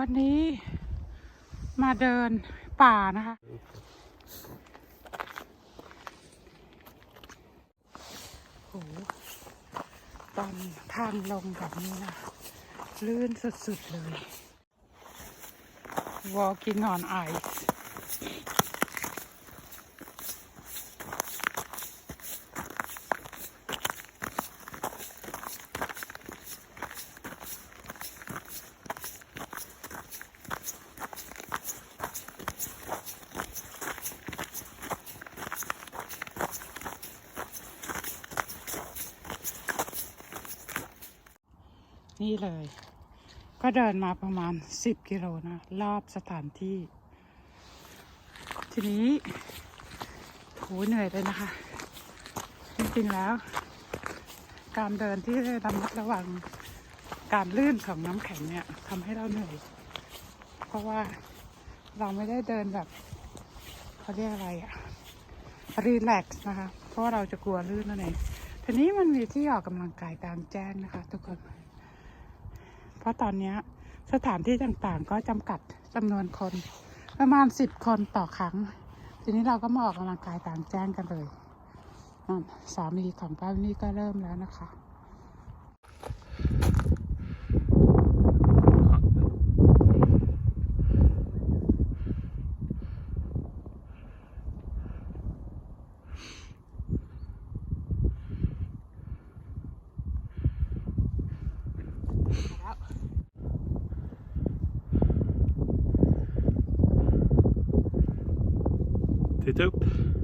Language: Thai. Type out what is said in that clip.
วันนี้มาเดินป่านะคะ โห ตอนทางลงแบบนี้นะ ลื่นสุดๆเลย walking on ice นี่เลย ก็เดินมาประมาณ10กิโลนะ รอบสถานที่ ทีนี้โหเหนื่อยเลยนะคะ จริงๆแล้ว การเดินที่ระมัดระวังการลื่นของน้ำแข็งเนี่ยทำให้เราเหนื่อย เพราะว่าเราไม่ได้เดินแบบเขาเรียกอะไรอะรีแลกซ์นะคะ เพราะเราจะกลัวลื่นนั่นเองทีนี้มันมีที่ออกกำลังกายกลางแจ้งนะคะ ทุกคน ราะตอนนี้สถานที่ต่างๆ ก็จำกัดจำนวนคน ประมาณสิบคนต่อครั้ง ทีนี้เราก็มาออกกำลังกายกลางแจ้งกันเลยสามีของป้านี่ก็เริ่มแล้วนะคะ Toot toot.